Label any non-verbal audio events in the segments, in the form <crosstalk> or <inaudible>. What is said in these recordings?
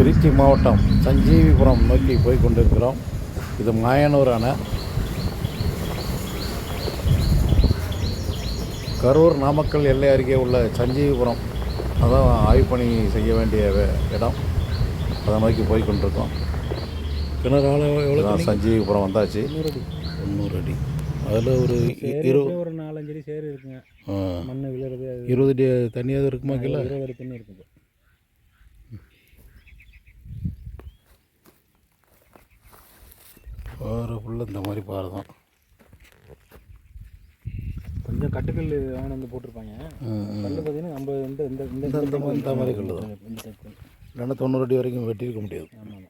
திருச்சி மாவட்டம் சஞ்சீவிபுரம் நோக்கி போய் கொண்டிருக்கிறோம் இது மாயனூர் அணை கரூர் நாமக்கல் எல்லை அருகே உள்ள சஞ்சீவிபுரம். அதான் ஆய்வு பணி செய்ய வேண்டிய இடம். அதை நோக்கி போய் கொண்டிருக்கோம் கிணறு ஆழம் எவ்வளோ சஞ்சீவிபுரம் வந்தாச்சு. நூறு அடி. அதில் ஒரு இரு ஒரு நாலஞ்சு அடி சேரு இருக்குங்க. மண் விழுறது இருபது அடி தனியாக இருக்குமா கீழே? இருபது அடி தண்ணி இருக்குது. பாறை ஃபுல்லாக இந்த மாதிரி பாறை தான் கொஞ்சம் கட்டுக்கல் வாங்கிட்டு வந்து போட்டிருப்பாங்க. கல் பார்த்தீங்கன்னா நம்ம இந்த இந்த இந்த இந்த- இந்த மாதிரி- கல்லு தான். கல். இல்லைன்னா தொண்ணூறு அடி வரைக்கும் வெட்டியிருக்க முடியாது ஆமாம்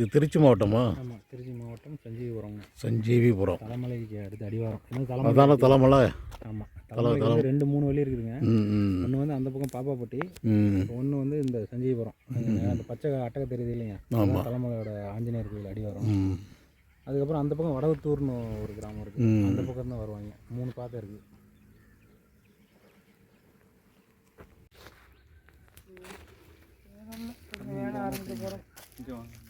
இது திருச்சி மாவட்டமா? ஆமாம் திருச்சி மாவட்டம் சஞ்சீவிபுரம். சஞ்சீவிபுரம். தலைமலைக்கு அடுத்து அடிவாரம். அதான தலைமலை? ஆமாம் வந்து ரெண்டு மூணு வழி இருக்குதுங்க. ம் ம். ஒன்று வந்து அந்த பக்கம் பாப்பாப்பட்டி ம். ஒன்று வந்து இந்த சஞ்சீவிபுரம். அந்த பச்சை அட்டக தெரியுது இல்லைங்க ஆமா. தலைமலையோட ஆஞ்சநேயர் கோயில் அடிவாரம். ம். அதுக்கப்புறம் அந்த பக்கம் வடவத்தூர்னு ஒரு கிராமம் இருக்குது. அந்த பக்கம் தான் வருவாங்க. மூணு பாதை இருக்குது பா கா வாட்டர்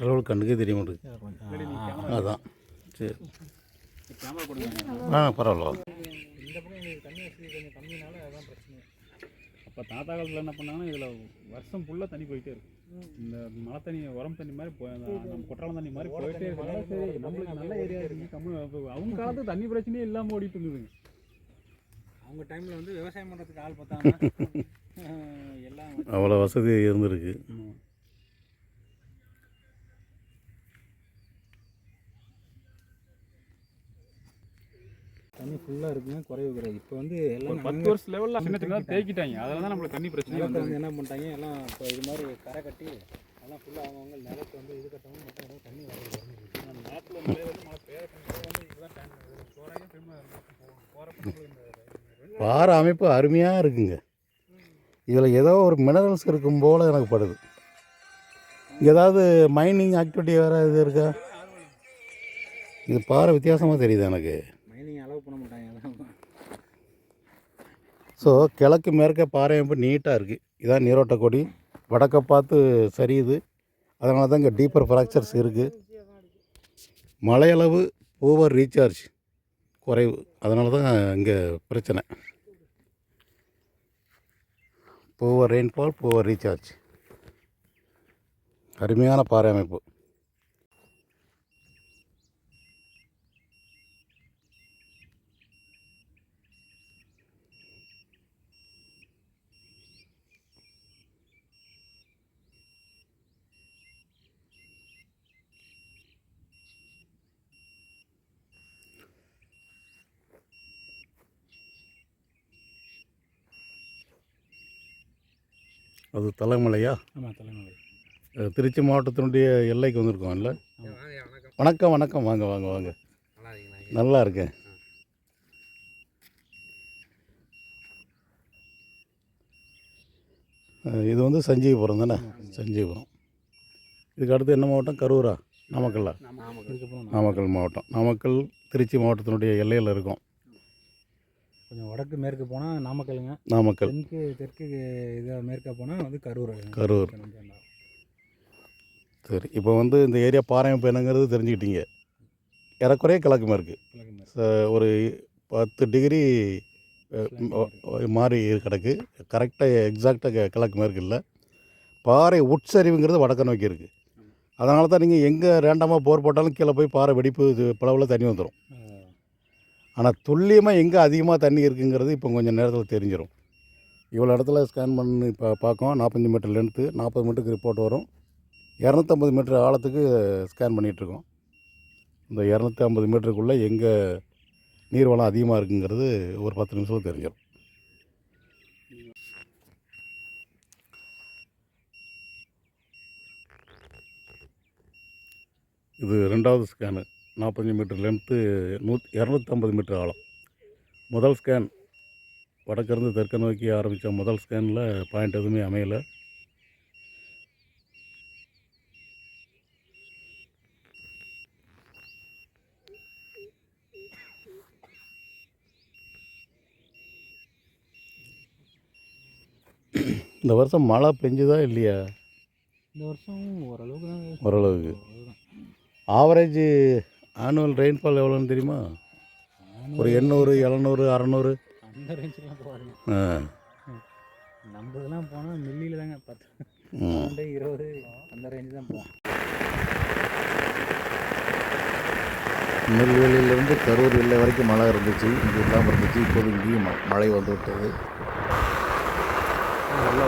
லெவல் கண்ணுக்கே தெரிய மாட்டேங்குது அதான். சரி. ஆ பரவாயில்ல இந்த பக்கம் எங்களுக்கு தண்ணி வசதி கொஞ்சம் கம்மினால அதான் பிரச்சனை அப்போ தாத்தா காலத்தில் என்ன பண்ணாங்கன்னா இதில் வருஷம் ஃபுல்லாக தண்ணி போயிட்டே இருக்கும். இந்த மழை தண்ணி உரம் தண்ணி மாதிரி போய் அந்த நம்ம குற்றாலம் தண்ணி மாதிரி போயிட்டே இருக்கனால சரி நம்மளுக்கு நல்ல ஏரியா இருக்கு. கம்மி அப்ப அவங்க காலத்து தண்ணி பிரச்சனையே இல்லாமல் ஓடிட்டு இருந்ததுங்க. அவங்க டைமில் வந்து விவசாயம் பண்ணுறதுக்கு ஆள் பார்த்தாங்க அவ்வளோ வசதி இருந்திருக்கு. தண்ணி ஃபுல்லாக இருக்குங்க குறைவு கிடையாது இப்போ வந்து எல்லாம் பத்து வருஷம் லெவலில் சின்ன தேக்கிட்டாங்க அதில் தான் நம்மளுக்கு தண்ணி பிரச்சனை வந்து என்ன பண்ணிட்டாங்க எல்லாம் இப்போ இது மாதிரி கரை கட்டி எல்லாம் ஃபுல்லாக அவங்கவுங்க நிலத்தை வந்து இது கட்டவும் மட்டும் தண்ணி வரது அந்த மழை வந்து மழை பெய்ய வந்து இதுதான் திரும்ப போகிறப்ப இந்த பாறை அமைப்பு அருமையாக இருக்குங்க. இதில் ஏதோ ஒரு மினரல்ஸ் இருக்கும் போல் எனக்கு படுது. இங்கே ஏதாவது மைனிங் ஆக்டிவிட்டி வேறு இது இருக்கா? இது பாறை வித்தியாசமாக தெரியுது எனக்கு. ஸோ கிழக்கு மேற்க பாறை அமைப்பு நீட்டாக இருக்குது இதான் நீரோட்ட கொடி. வடக்க பார்த்து சரியுது. அதனால தான் இங்கே டீப்பர் ஃப்ராக்சர்ஸ் இருக்குது மழையளவு ஓவர் ரீசார்ஜ் குறைவு. அதனால தான் இங்கே பிரச்சனை. ஓவர் ரெயின்ஃபால் ஓவர் ரீசார்ஜ் அருமையான பாறை அமைப்பு. அது தலைமலையா? ஆமாம் தலைமலை. திருச்சி மாவட்டத்தினுடைய எல்லைக்கு வந்திருக்கோம் இல்லை? வணக்கம் வணக்கம். வாங்க வாங்க வாங்க. நல்லா இருக்கேன். இது வந்து சஞ்சீவிபுரம் தானே? சஞ்சீவிபுரம். இதுக்கு அடுத்து என்ன மாவட்டம்? கரூரா? நாமக்கல்லா? நாமக்கல் மாவட்டம். நாமக்கல் திருச்சி மாவட்டத்தினுடைய எல்லையில் இருக்கும். கொஞ்சம் வடக்கு மேற்கு போனால் நாமக்கலுங்க நாமக்கல். தெற்கு தெற்கு இதாக மேற்கா போனால் வந்து கரூர். கரூர். சரி இப்போ வந்து இந்த ஏரியா பாறையமைப்பு என்னங்கிறது தெரிஞ்சுக்கிட்டீங்க. ஏறக்குறைய கிழக்கு மேற்கு. ஒரு பத்து டிகிரி மாறி கிடக்கு. கரெக்டாக எக்ஸாக்டாக கிழக்கு மேற்கு இல்லை. பாறை உட்சரிவுங்கிறது வடக்க நோக்கி இருக்குது அதனால தான் நீங்கள் எங்கே ரேண்டமாக போர் போட்டாலும் கீழே போய் பாறை வெடிப்பு இது பிளவில் தண்ணி வந்துடும் ஆனால் துல்லியமாக எங்கே அதிகமாக தண்ணி இருக்குங்கிறது இப்போ கொஞ்சம் நேரத்தில் தெரிஞ்சிடும் இவ்வளோ இடத்துல ஸ்கேன் பண்ணி இப்போ பார்க்கோம். நாற்பத்தஞ்சு மீட்டர் லென்த்து நாற்பது மீட்டருக்கு ரிப்போர்ட் வரும். இரநூத்தம்பது மீட்டர் ஆழத்துக்கு ஸ்கேன் பண்ணிகிட்ருக்கோம். இந்த இரநூத்தி ஐம்பது மீட்டருக்குள்ளே எங்கே நீர்வளம் அதிகமாக இருக்குங்கிறது ஒரு பத்து நிமிஷத்தில் தெரிஞ்சிடும் இது ரெண்டாவது ஸ்கேனு. நாற்பத்தஞ்சு மீட்டர் லென்த்து நூ இரநூத்தம்பது மீட்டர் ஆழம். முதல் ஸ்கேன் வடக்கிருந்து தெற்கு நோக்கி ஆரம்பித்த முதல் ஸ்கேனில் பாயிண்ட் எதுவுமே அமையலை. இந்த வருஷம் மழை பெஞ்சுதா இல்லையா? இந்த வருஷம் ஓரளவுக்கு ஓரளவுக்கு. ஆவரேஜ் ஆனுவல் ரெயின்ஃபால் எவ்வளோன்னு தெரியுமா? ஒரு எண்ணூறு எழுநூறு அறநூறு. அந்த ரேஞ்சுலாம் போகாதுங்க. ஆ. நம்ம இதெல்லாம் போனால் மில்லியில் தாங்க பத்து இருபது அந்த ரேஞ்சு தான் போகும் நெல்வேலியிலேருந்து கரூர் எல்லை வரைக்கும் மழை இருந்துச்சு இங்கே இல்லாமல் இருந்துச்சு இப்போது இங்கேயும் மழை வந்து விட்டது நல்லா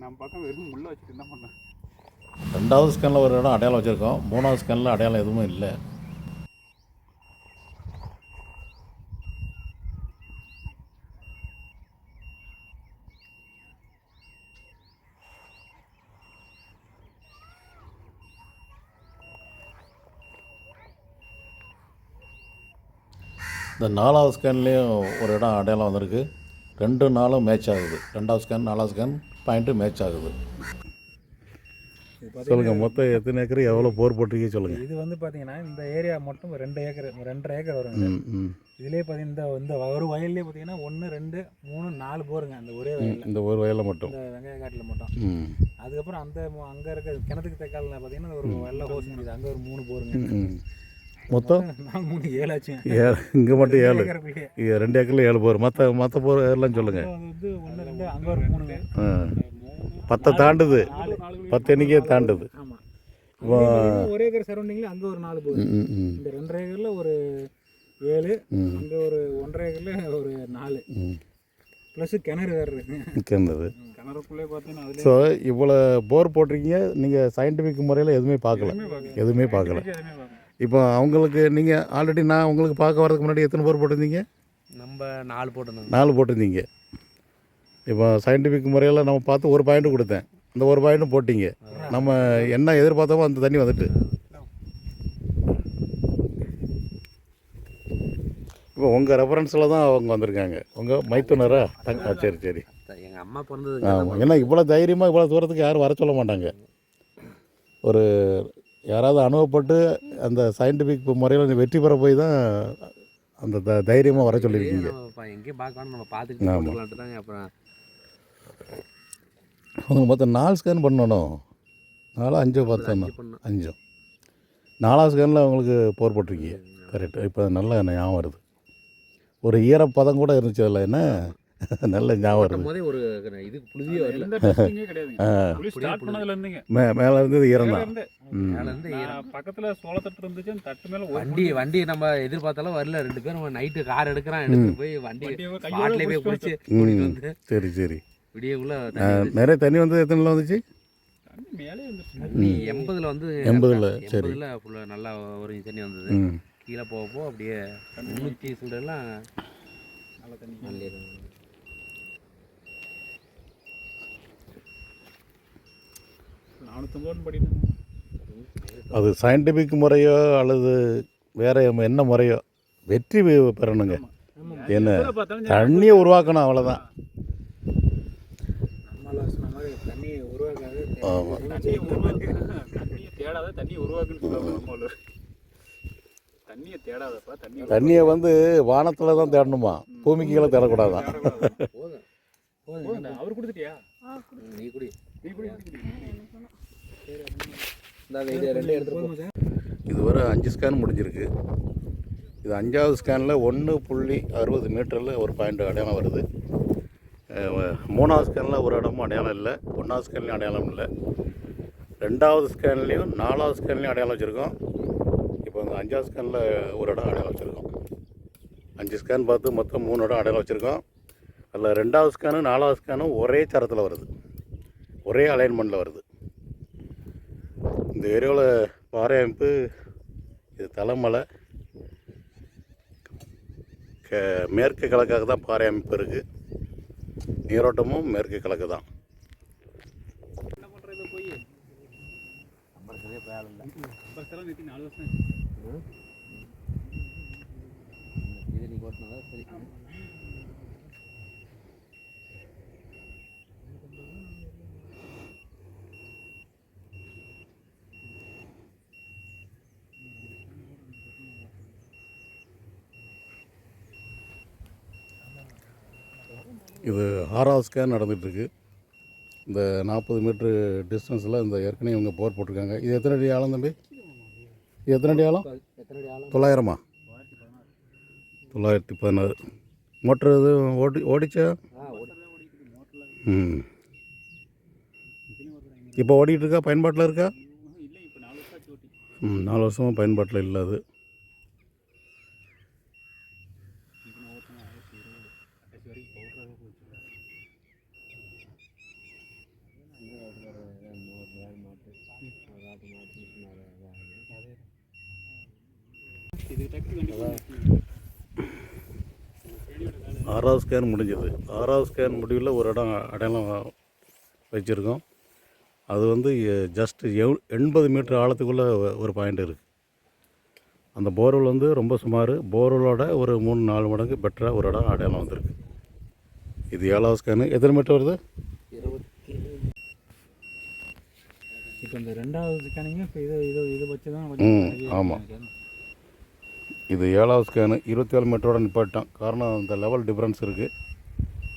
நம்ம பக்கம் வெறும் முள்ள வச்சுட்டு என்ன பண்ணேன் ரெண்டாவது ஸ்கேனில் ஒரு இடம் அடையாளம் வச்சுருக்கோம். மூணாவது ஸ்கேனில் அடையாளம் எதுவும் இல்லை. இந்த நாலாவது ஸ்கேன்லேயும் ஒரு இடம் அடையாளம் வந்திருக்கு. ரெண்டு நாளும் மேட்ச் ஆகுது. ரெண்டாவது ஸ்கேன் நாலாவது ஸ்கேன் பாயிண்ட்டு மேட்ச் ஆகுது. சொல்லுங்கள் மொத்தம் எத்தனை ஏக்கர் எவ்வளோ போர் போட்டிருக்கீங்க சொல்லுங்கள் இது வந்து பார்த்தீங்கன்னா இந்த ஏரியா மட்டும் ரெண்டு ஏக்கர் ரெண்டரை ஏக்கர் வருங்க. ம் ம். இதுலேயே பார்த்தீங்கன்னா இந்த இந்த ஒரு வயல்லே பார்த்தீங்கன்னா ஒன்று ரெண்டு மூணு நாலு போருங்க அந்த ஒரே வயலில். இந்த ஒரு வயலில் மட்டும். இந்த வெங்காய காட்டில் மட்டும். அதுக்கப்புறம் அந்த அங்கே இருக்க கிணத்துக்கு தெக்காலில் பார்த்தீங்கன்னா ஒரு வெள்ளை ஹோஸ் அங்கே ஒரு மூணு போருங்க. மொத்தம்? மூணு ஏழு இங்கே மட்டும் ஏழு. ரெண்டு ஏக்கரில் ஏழு போர். மற்ற மற்ற போர் எல்லாம் சொல்லுங்கள் மூணுங்க பத்தை தாண்டுது. பத்து எண்ணிக்கையே தாண்டுது. இப்போ ஒரே ஏக்கர் சரௌண்டிங்கில் அங்கே ஒரு நாலு ம் இந்த ரெண்டரை ஏக்கரில் ஒரு ஏழு அங்கே ஒரு ஒன்றரை ஏக்கரில் ஒரு நாலு. ப்ளஸ் கிணறு வேறு கிணறுக்குள்ளே பார்த்தீங்கன்னா அதுலேயே ஸோ இவ்வளோ போர் போட்டிருக்கீங்க. நீங்கள் சயின்டிஃபிக் முறையில் எதுவுமே பார்க்கல. எதுவுமே பார்க்கல. இப்போ அவங்களுக்கு நீங்கள் ஆல்ரெடி நான் உங்களுக்கு பார்க்க வரதுக்கு முன்னாடி எத்தனை போர் போட்டிருந்தீங்க? நம்ம நாலு போட்டிருந்தோம் நாலு போட்டிருந்தீங்க. இப்போ சயின்டிஃபிக் முறையில் நம்ம பார்த்து ஒரு பாயிண்ட் கொடுத்தேன். இந்த ஒரு பாயிண்ட்டும் போட்டிங்க. நம்ம என்ன எதிர்பார்த்தோமோ அந்த தண்ணி வந்துட்டு. இப்போ உங்கள் ரெஃபரன்ஸில் தான் அவங்க வந்திருக்காங்க. உங்கள் மைத்துனரா? சரி சரி. எங்கள் அம்மா பிறந்தது ஆமாம் ஏன்னா இவ்வளோ தைரியமாக இவ்வளோ தூரத்துக்கு யாரும் வர சொல்ல மாட்டாங்க. ஒரு யாராவது அனுபவப்பட்டு அந்த சயின்டிஃபிக் முறையில் வெற்றி பெற போய் தான் அந்த த தைரியமாக வர சொல்லியிருக்கீங்க. எங்கேயும் பார்க்கணும் நம்ம பார்த்துட்டு ஆமா. போட்டுக்கலான்ட்டு தாங்க அப்புறம். உங்களுக்கு மொத்தம் நாலு ஸ்கேன் பண்ணணும். நாலு அஞ்சோ பார்த்தோம் பண்ணோம் அஞ்சோ. நாலாவது ஸ்கேனில் உங்களுக்கு போர் போட்டிருக்கீங்க. கரெக்ட் இப்போ நல்ல ஞாபகம் வருது. ஒரு ஈரப்பதம் கூட இருந்துச்சு அதில். என்ன? <laughs> நல்ல ஞாபகம் போதே ஒரு இது புழுதியே வரல. எந்த டெஸ்டிங்கே கிடையாதுங்க புளி ஸ்டார்ட் பண்ணதுல இருந்துங்க. மே மேலே இருந்தது ஈரம் மேல தான் பக்கத்துல சோளத்தட்டு இருந்துச்சு தட்டு மேல வண்டி வண்டி நம்ம எதிர்பார்த்தாலும் வரல. ரெண்டு பேரும் நைட்டு கார் எடுக்கிறான் எடுத்து போய் வண்டி ஸ்பாட்லேயே போய் வந்து சரி சரி. விடியக்குள்ள நிறைய தண்ணி வந்து எத்தனை வந்துச்சு? எண்பதுல வந்து எண்பதுல, சரி. நல்லா ஒரு தண்ணி வந்தது. கீழே போக போக அப்படியே முந்நூற்றி சுடெல்லாம் நல்ல தண்ணி. படிட்டு அது சயின்டிஃபிக் முறையோ அல்லது வேறு என்ன முறையோ வெற்றி பெறணுங்க. என்ன? தண்ணியை உருவாக்கணும் அவ்வளோதான் தண்ணியை வந்து வானத்தில் தான் தேடணுமா? பூமிக்கு கீழே தேடக்கூடாதான் அவர் கொடுத்துட்டியா? நீ குடி நீ கூட குடிக்கிறீங்க. இந்த ரெண்டு எடுத்துட்டு இதுவரை அஞ்சு ஸ்கேன் முடிஞ்சிருக்கு. இது அஞ்சாவது ஸ்கேனில் ஒன்று புள்ளி அறுபது மீட்டரில் ஒரு பாயிண்ட் அடையாளம் வருது. மூணாவது ஸ்கேனில் ஒரு இடமும் அடையாளம் இல்லை. ஒன்றாவது ஸ்கேன்லேயும் அடையாளம் இல்லை. ரெண்டாவது ஸ்கேன்லேயும் நாலாவது ஸ்கேன்லேயும் அடையாளம் வச்சுருக்கோம். இப்போ இந்த அஞ்சாவது ஸ்கேனில் ஒரு இடம் அடையாளம் வச்சுருக்கோம். அஞ்சு ஸ்கேன் பார்த்து மொத்தம் மூணு இடம் அடையாளம் வச்சுருக்கோம். அதில் ரெண்டாவது ஸ்கேனும் நாலாவது ஸ்கேனும் ஒரே தரத்தில் வருது. ஒரே அலைன்மெண்ட்டில் வருது. இந்த ஏரியாவில் பாறை அமைப்பு இது தலைமலை. க மேற்கு கிழக்காக தான் பாறை அமைப்பு இருக்குது நீரோட்டமும் மேற்கு கிழக்கு தான் போய் பஸ் எல்லாம் நிறுத்தி நாலு வருஷம் ஆச்சு. இது நீ ஓட்டினா சரி இது ஆறாவது ஸ்கேன் நடந்துகிட்ருக்கு. இந்த நாற்பது மீட்ரு டிஸ்டன்ஸில் இந்த ஏற்கனவே இவங்க போர் போட்டிருக்காங்க. இது எத்தனை அடி ஆழம் தம்பி? இது எத்தனை அடி ஆழம்? தொள்ளாயிரமா? தொள்ளாயிரத்தி பதினாறு. மோட்ரு இது ஓடி ஓடிச்சா? ம். இப்போ ஓடிக்கிட்டு இருக்கா? பயன்பாட்டில் இருக்கா? ம் நாலு வருஷமாக பயன்பாட்டில் இல்லை அது இப்போ நான் ஓட்டினா ஆயிரத்தி இருபது கடைசி வரைக்கும் பவுடராகவே போச்சு நூறு வேறு மாட்டு காட்டு மாட்டு அதே இது டக்கு கண்டிப்பாக ஆறாவது ஸ்கேன் முடிஞ்சது. ஆறாவது ஸ்கேன் முடிவில் ஒரு இடம் அடையாளம் வச்சுருக்கோம். அது வந்து ஜஸ்ட் எவ் எண்பது மீட்டர் ஆழத்துக்குள்ளே ஒரு பாயிண்ட் இருக்குது அந்த போர்வெல் வந்து ரொம்ப சுமார். போர்வெலோட ஒரு மூணு நாலு மடங்கு பெட்டராக ஒரு இடம் அடையாளம் வந்திருக்கு. இது ஏழாவது ஸ்கேனு எத்தனை மீட்டர் வருது? இப்போ இந்த ரெண்டாவது ஸ்கேனிங்கும் இப்போ இது இது இது வச்சு தான் ம், ஆமா. இது ஏழாவது ஸ்கேனு இருபத்தேழு மீட்டரோட நிப்பாட்டான் காரணம் அந்த லெவல் டிஃப்ரென்ஸ் இருக்குது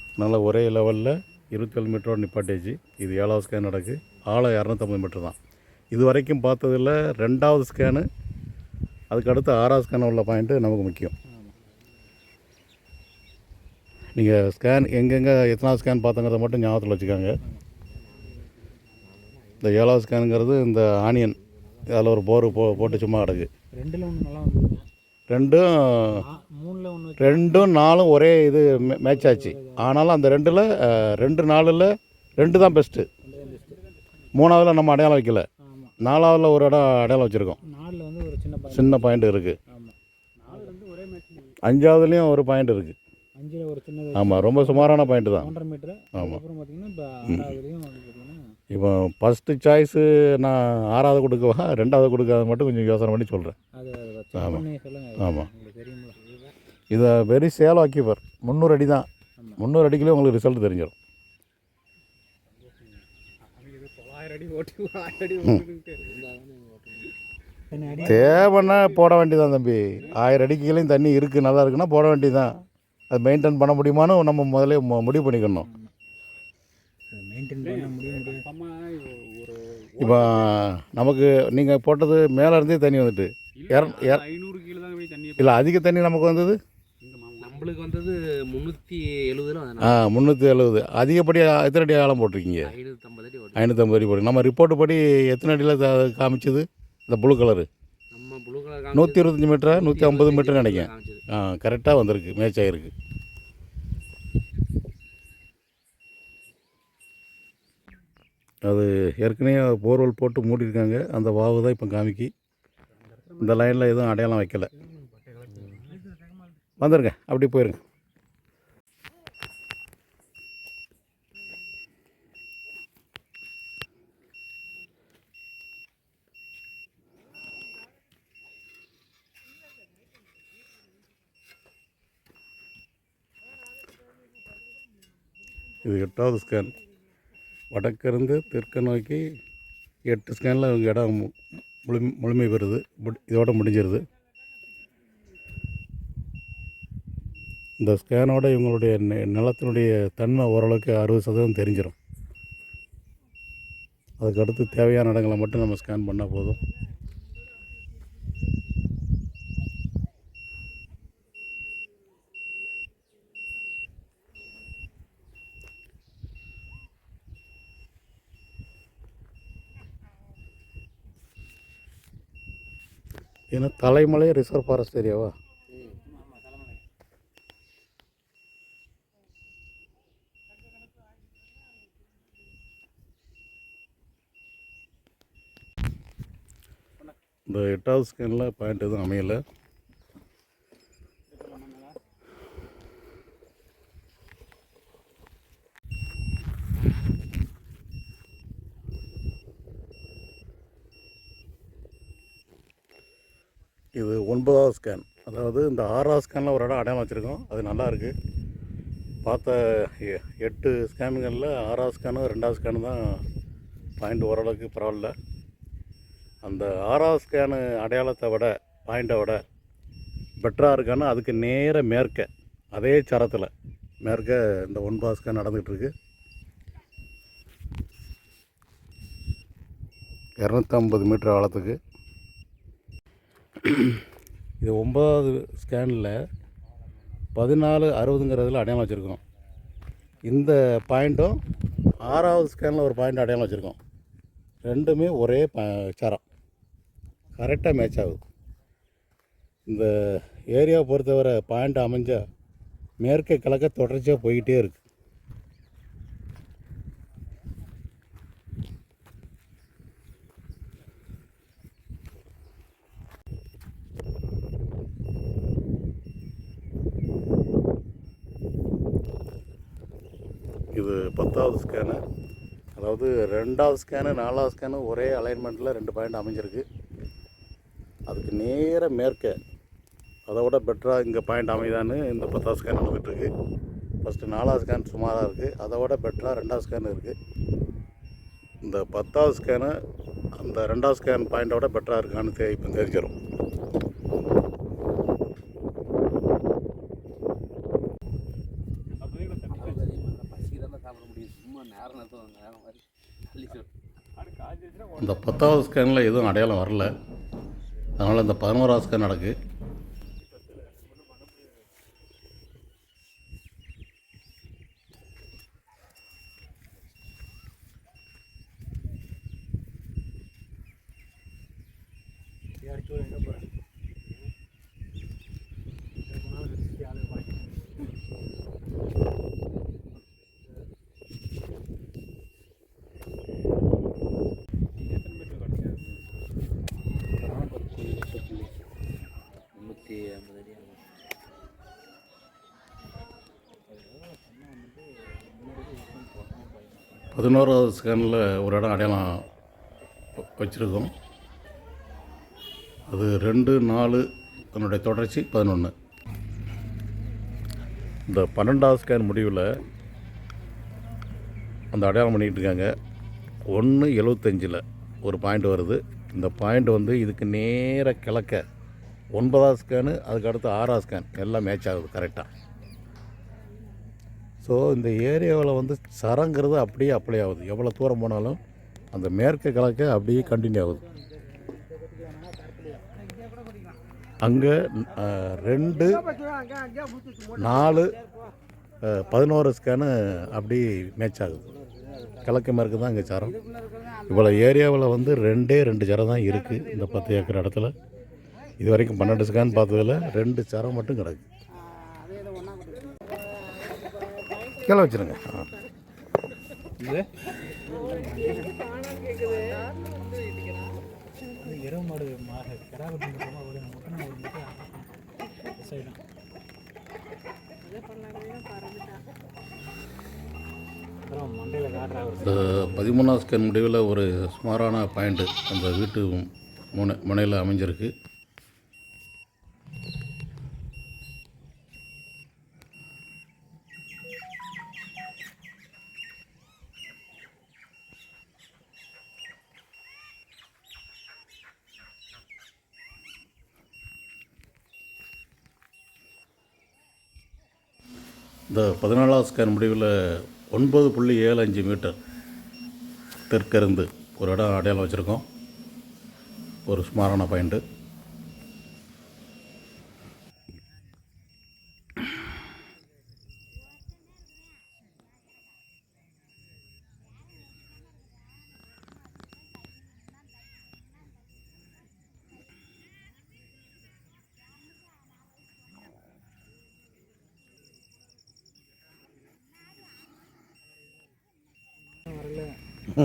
அதனால் ஒரே லெவலில் இருபத்தேழு மீட்டரோட நிப்பாட்டியாச்சு. இது ஏழாவது ஸ்கேன் நடக்கு. ஆழம் இரநூத்தம்பது மீட்டர் தான். இது வரைக்கும் பார்த்ததில் ரெண்டாவது ஸ்கேனு அதுக்கு அடுத்து ஆறாவது ஸ்கேன் உள்ள பாயிண்ட்டு நமக்கு முக்கியம். நீங்கள் ஸ்கேன் எங்கெங்கே எத்தனாவது ஸ்கேன் பார்த்தங்கிறத மட்டும் ஞாபகத்தில் வச்சுக்கோங்க. இந்த ஏழாவது ஸ்கேனுங்கிறது இந்த ஆனியன் அதில் ஒரு போர் போ போட்டு சும்மா கிடக்கு. ரெண்டில் ஒன்று நல்லா ரெண்டும் ரெண்டும் நாலும் ஒரே இது மேட்ச் ஆச்சு. ஆனாலும் அந்த ரெண்டில் ரெண்டு நாளில் ரெண்டு தான் பெஸ்ட்டு மூணாவதுல நம்ம அடையாளம் வைக்கல. ஆமாம் நாலாவதுல ஒரு இடம் அடையாளம் வச்சுருக்கோம். சின்ன பாயிண்ட் இருக்குது ஆமாம் அஞ்சாவதுலேயும் ஒரு பாயிண்ட் இருக்குது ஆமாம் ரொம்ப சுமாரான பாயிண்ட் தான். ஒன்றரை இப்போ ஃபஸ்ட்டு சாய்ஸு நான் ஆறாவது கொடுக்கவா? ரெண்டாவது கொடுக்காத மட்டும் கொஞ்சம் யோசனை பண்ணி சொல்கிறேன் அது அதை செக் ஆமா. பண்ணி சொல்லுங்க. ஆமா. உங்களுக்கு தெரியுமில்ல இதை வெரி சேல் ஆக்கிப்பர் முந்நூறு அடி தான். முந்நூறு அடிக்குள்ளே உங்களுக்கு ரிசல்ட் தெரிஞ்சிடும் தேவைன்னா போட வேண்டியதான் தம்பி. ஆயிரம் அடிக்கையிலையும் தண்ணி இருக்குது நல்லா இருக்குன்னா போட வேண்டியதான் அது மெயின்டைன் பண்ண முடியுமான்னு நம்ம முதல்ல மு- முடிவு பண்ணிக்கணும் மெயின்டைன் பண்ண முடிய முடியாது அம்மா ஒரு இப்போ நமக்கு நீங்கள் போட்டது மேலே இருந்தே தண்ணி வந்துட்டு. ஐநூறு கீழே தான் போய் தண்ணி இல்லை அதிக தண்ணி நமக்கு வந்தது? நம்மளுக்கு வந்தது முந்நூற்றி எழுபதுல ஆ முந்நூற்றி எழுபது அதிகப்படி எத்தனை அடி ஆழம் போட்டிருக்கீங்க? ஐநூற்றம்பது அடி ஓட்டு ஐநூற்றம்பது அடி போட்டு நம்ம ரிப்போர்ட் படி எத்தனை அடியில் காமிச்சது? இந்த ப்ளூ கலரு நம்ம ப்ளூ கலர் நூற்றி இருபத்தஞ்சி மீட்டரா நூற்றி ஐம்பது மீட்டர் நினைக்கிறேன். ஆ கரெக்டாக வந்திருக்கு மேட்ச் ஆகிருக்கு அது ஏற்கனவே போர்வெல் போட்டு மூடியிருக்காங்க. அந்த வாவு தான் இப்போ காமிக்கி. இந்த லைனில் எதுவும் அடையாளம் வைக்கல. வந்துடுங்க அப்படி போயிருங்க. இது எட்டாவது ஸ்கேன் வடக்கிருந்து தெற்கு நோக்கி எட்டு ஸ்கேனில் இவங்க இடம் முழு முழுமை பெறுது. முடி- இதோட முடிஞ்சிருது. இந்த ஸ்கேனோட இவங்களுடைய நிலத்தினுடைய தன்மை ஓரளவுக்கு அறுபது சதவீதம் தெரிஞ்சிடும் அதுக்கடுத்து தேவையான இடங்களை மட்டும் நம்ம ஸ்கேன் பண்ணால் போதும் ஏன்னா தலைமலை ரிசர்வ் ஃபாரஸ்ட் ஏரியாவா? இந்த எட்டாவது ஸ்கேனில் பாயிண்ட் எதுவும் அமையலை இது ஒன்பதாவது ஸ்கேன் அதாவது இந்த ஆறாவது ஸ்கேனில் ஒரு இடம் அடையாளம் வச்சுருக்கோம். அது நல்லா இருக்குது பார்த்த எ- எட்டு ஸ்கேனுங்களில் ஆறாவது ஸ்கேனு ரெண்டாவது ஸ்கேனு தான் பாயிண்ட் ஓரளவுக்கு பரவாயில்ல. அந்த ஆறாவது ஸ்கேனு அடையாளத்தை விட பாயிண்ட்டை விட பெட்டராக இருக்கான்னு அதுக்கு நேர மேற்க அதே சரத்தில் மேற்க இந்த ஒன்பதாவது ஸ்கேன் நடந்துகிட்ருக்கு இரநூத்தம்பது மீட்டர் ஆழத்துக்கு. இது ஒன்பதாவது ஸ்கேனில் பதினாலு அறுபதுங்கிறதுல அடையாளம் வச்சுருக்கோம். இந்த பாயிண்ட்டும் ஆறாவது ஸ்கேனில் ஒரு பாயிண்ட் அடையாளம் வச்சுருக்கோம். ரெண்டுமே ஒரே ப சரம். கரெக்டாக மேட்ச் ஆகுது. இந்த ஏரியாவை பொறுத்தவரை பாயிண்ட் அமைஞ்சால் மேற்கே கிழக்க தொடர்ச்சியாக போய்கிட்டே இருக்குது இது பத்தாவது ஸ்கேனு அதாவது ரெண்டாவது ஸ்கேனு நாலாவது ஸ்கேனு ஒரே அலைன்மெண்ட்டில் ரெண்டு பாயிண்ட் அமைஞ்சிருக்கு. அதுக்கு நேர மேற்க அதை விட பெட்டராக இங்கே பாயிண்ட் அமைதான்னு இந்த பத்தாவது ஸ்கேன் நடந்துகிட்ருக்கு ஃபஸ்ட்டு நாலாவது ஸ்கேன் சுமாராக இருக்குது அதை விட பெட்டராக ரெண்டாவது ஸ்கேன் இருக்குது இந்த பத்தாவது ஸ்கேனு அந்த ரெண்டாவது ஸ்கேன் பாயிண்ட்டை விட பெட்டராக இருக்கான்னு தெ இப்போ தெரிஞ்சிடும் இந்த பத்தாவது ஸ்கேனில் எதுவும் அடையாளம் வரல. அதனால் இந்த பதினோராவது ஸ்கேன் நடக்கு அடிச்சு எங்கே போகிறேன் ஆளு பாய் நீங்கள் எத்தனை மீட்டர் கிடச்சி முந்நூற்றி ஐம்பது அடி ஆகும் பதினோராவது ஸ்கேனில் ஒரு இடம் அடையாளம் வச்சுருக்கோம். அது ரெண்டு நாலு அதனுடைய தொடர்ச்சி பதினொன்று இந்த பன்னெண்டாவது ஸ்கேன் முடிவில் அந்த அடையாளம் பண்ணிக்கிட்டு இருக்காங்க. ஒன்று எழுவத்தஞ்சில் ஒரு பாயிண்ட் வருது. இந்த பாயிண்ட் வந்து இதுக்கு நேராக கிழக்க ஒன்பதாவது ஸ்கேனு அதுக்கு அடுத்து ஆறாவது ஸ்கேன். எல்லாம் மேட்ச் ஆகுது கரெக்டாக ஸோ இந்த ஏரியாவில் வந்து சரங்கிறது அப்படியே அப்ளை ஆகுது. எவ்வளோ தூரம் போனாலும் அந்த மேற்கு கிழக்கு அப்படியே கண்டினியூ ஆகுது. அங்கே ரெண்டு நாலு பதினோரு ஸ்கேனு அப்படி மேட்ச் ஆகுது. கிழக்கு மேற்கு தான் இங்கே சரம். இவ்வளோ ஏரியாவில் வந்து ரெண்டே ரெண்டு சரம் தான் இருக்குது இந்த பத்து ஏக்கர் இடத்துல. இது வரைக்கும் பன்னெண்டு ஸ்கேன் பார்த்ததில் ரெண்டு சரம் மட்டும் கிடக்கு. கீழே வச்சுருங்க. இது? இரவு மாடு ஒரு முட்டை ஒரு முட்டை பதிமூணாவது ஸ்கேன் முடிவில் ஒரு சுமாரான பாயிண்ட்டு அந்த வீட்டு முனை முனையில் அமைஞ்சிருக்கு. இந்த பதினாலாவது ஸ்கேன் முடிவில் ஒன்பது புள்ளி ஏழு அஞ்சு மீட்டர் தெற்கிருந்து ஒரு இடம் அடையாளம் வச்சுருக்கோம். ஒரு சுமாரான பாயிண்ட்டு வரல <laughs>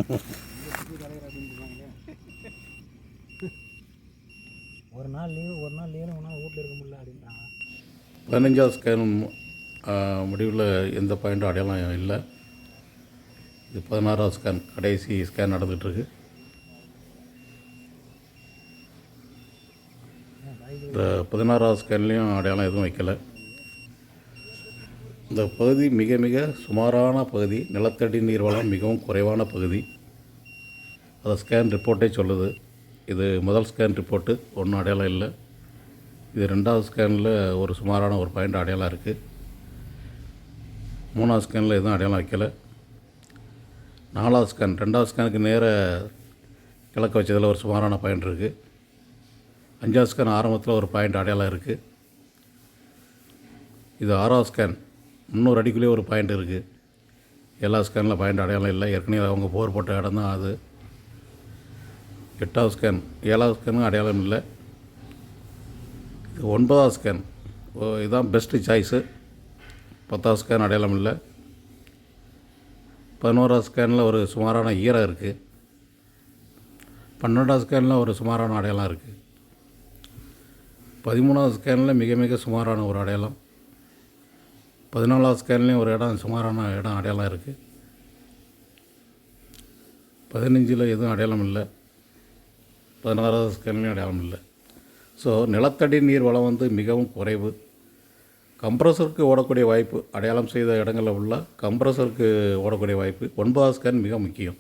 ஒரு நாள் லீவு ஒரு நாள் லீவு ஒரு நாள் வீட்டில் இருக்க முடியல அப்படின்றாங்க பதினஞ்சாவது ஸ்கேன் முடிவில் எந்த பாயிண்ட்டும் அடையாளம் இல்லை. இது பதினாறாவது ஸ்கேன் கடைசி ஸ்கேன் நடந்துகிட்ருக்கு. இந்த பதினாறாவது ஸ்கேன்லேயும் அடையாளம் எதுவும் வைக்கல. இந்த பகுதி மிக மிக சுமாரான பகுதி நிலத்தடி நீர் வளம் மிகவும் குறைவான பகுதி. அதை ஸ்கேன் ரிப்போர்ட்டே சொல்லுது. இது முதல் ஸ்கேன் ரிப்போர்ட்டு ஒன்றும் அடையாளம் இல்லை. இது ரெண்டாவது ஸ்கேனில் ஒரு சுமாரான ஒரு பாயிண்ட் அடையாளம் இருக்குது மூணாவது ஸ்கேனில் எதுவும் அடையாளம் வைக்கலை. நாலாவது ஸ்கேன் ரெண்டாவது ஸ்கேனுக்கு நேர கிழக்க வச்சதில் ஒரு சுமாரான பாயிண்ட் இருக்குது அஞ்சாவது ஸ்கேன் ஆரம்பத்தில் ஒரு பாயிண்ட் அடையாளம் இருக்குது இது ஆறாவது ஸ்கேன் முந்நூறு அடிக்குள்ளேயே ஒரு பாயிண்ட் இருக்குது எல்லா ஸ்கேனில் பாயிண்ட் அடையாளம் இல்லை. ஏற்கனவே அவங்க போர் போட்ட இடம் தான் அது. எட்டாவது ஸ்கேன் ஏழாவது ஸ்கேனும் அடையாளம் இல்லை. இது ஒன்பதாவது ஸ்கேன் ஓ இதுதான் பெஸ்ட்டு சாய்ஸு பத்தாவது ஸ்கேன் அடையாளம் இல்லை. பதினோராவது ஸ்கேனில் ஒரு சுமாரான ஈரம் இருக்குது பன்னெண்டாவது ஸ்கேனில் ஒரு சுமாரான அடையாளம் இருக்குது பதிமூணாவது ஸ்கேனில் மிக மிக சுமாரான ஒரு அடையாளம். பதினாலாவது ஸ்கேன்லேயும் ஒரு இடம் சுமாரான இடம் அடையாளம் இருக்குது பதினஞ்சில் எதுவும் அடையாளம் இல்லை. பதினாறாவது ஸ்கேன்லேயும் அடையாளம் இல்லை. ஸோ நிலத்தடி நீர் வளம் வந்து மிகவும் குறைவு. கம்ப்ரஸருக்கு ஓடக்கூடிய வாய்ப்பு அடையாளம் செய்த இடங்களில் உள்ள கம்ப்ரஸருக்கு ஓடக்கூடிய வாய்ப்பு. ஒன்பதாவது ஸ்கேன் மிக முக்கியம்.